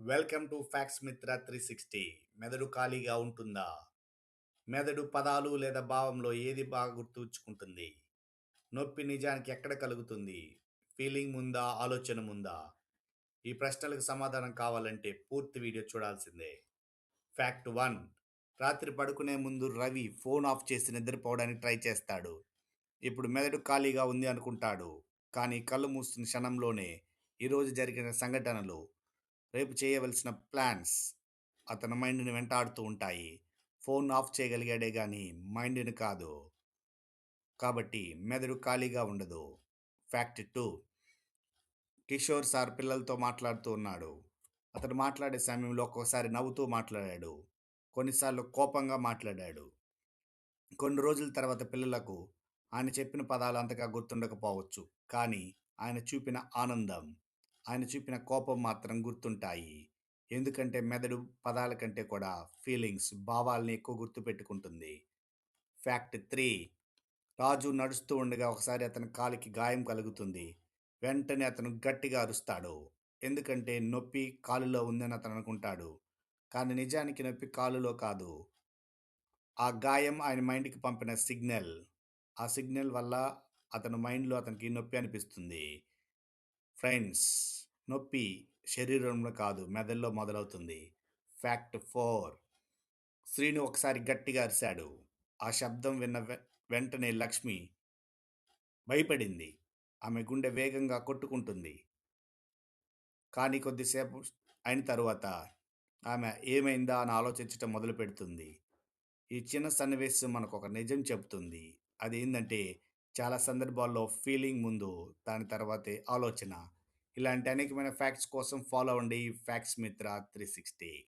Welcome to facts Mitra three sixty. మెదడు ఖాళీగా ఉంటుందా? మెదడు పదాలు లేదా భావంలో ఏది బాగా గుర్తుంచుకుంటుంది నొప్పి నిజానికి ఎక్కడ కలుగుతుంది? ఫీలింగ్ ముందా? ఆలోచన ముందా? ఈ ప్రశ్నలకు సమాధానం కావాలంటే పూర్తి వీడియో చూడాల్సిందే. Fact one. రాత్రి పడుకునే ముందు రవి ఫోన్ ఆఫ్ చేసి నిద్రపోవడానికి ట్రై చేస్తాడు. ఇప్పుడు మెదడు ఖాళీగా ఉంది అనుకుంటాడు. కానీ కళ్ళు మూస్తున్న క్షణంలోనే ఈరోజు జరిగిన సంఘటనలు రేపు చేయవలసిన ప్లాన్స్ అతని మైండ్ని వెంటాడుతూ ఉంటాయి. ఫోన్ ఆఫ్ చేయగలిగాడే కానీ మైండ్ని కాదు. కాబట్టి మెదడు ఖాళీగా ఉండదు. Fact two. కిషోర్ సార్ పిల్లలతో మాట్లాడుతూ ఉన్నాడు. అతను మాట్లాడే సమయంలో ఒక్కొక్కసారి నవ్వుతూ మాట్లాడాడు. కొన్నిసార్లు కోపంగా మాట్లాడాడు. కొన్ని రోజుల తర్వాత పిల్లలకు ఆయన చెప్పిన పదాలు అంతగా గుర్తుండకపోవచ్చు. కానీ ఆయన చూపిన ఆనందం. ఆయన చూపిన కోపం మాత్రం గుర్తుంటాయి. ఎందుకంటే మెదడు పదాల కంటే కూడా ఫీలింగ్స్ భావాల్ని ఎక్కువ గుర్తుపెట్టుకుంటుంది. ఫ్యాక్ట్ త్రీ రాజు నడుస్తూ ఉండగా ఒకసారి అతని కాలికి గాయం కలుగుతుంది. వెంటనే అతను గట్టిగా అరుస్తాడు. ఎందుకంటే నొప్పి కాలులో ఉందని అతను అనుకుంటాడు. కానీ నిజానికి నొప్పి కాలులో కాదు. ఆ గాయం ఆయన మైండ్కి పంపిన సిగ్నల్. ఆ సిగ్నల్ వల్ల అతని మైండ్లో అతనికి నొప్పి అనిపిస్తుంది. ఫ్రెండ్స్ నొప్పి శరీరంలో కాదు మెదడులో మొదలవుతుంది. ఫ్యాక్ట్ ఫోర్ శ్రీను ఒకసారి గట్టిగా అరిశాడు. ఆ శబ్దం విన్న వె- వెంటనే లక్ష్మి భయపడింది. ఆమె గుండె వేగంగా కొట్టుకుంటుంది. కానీ కొద్దిసేపు అయిన తరువాత ఆమె ఏమైందా అని ఆలోచించటం మొదలు పెడుతుంది. ఈ చిన్న సన్నివేశం మనకు ఒక నిజం చెబుతుంది. అది ఏంటంటే చాలా సందర్భాల్లో ఫీలింగ్ ముందు దాని తర్వాతే ఆలోచన. ఇలాంటి అనేకమైన ఫ్యాక్ట్స్ కోసం ఫాలో అవ్వండి. Facts Mitra three sixty.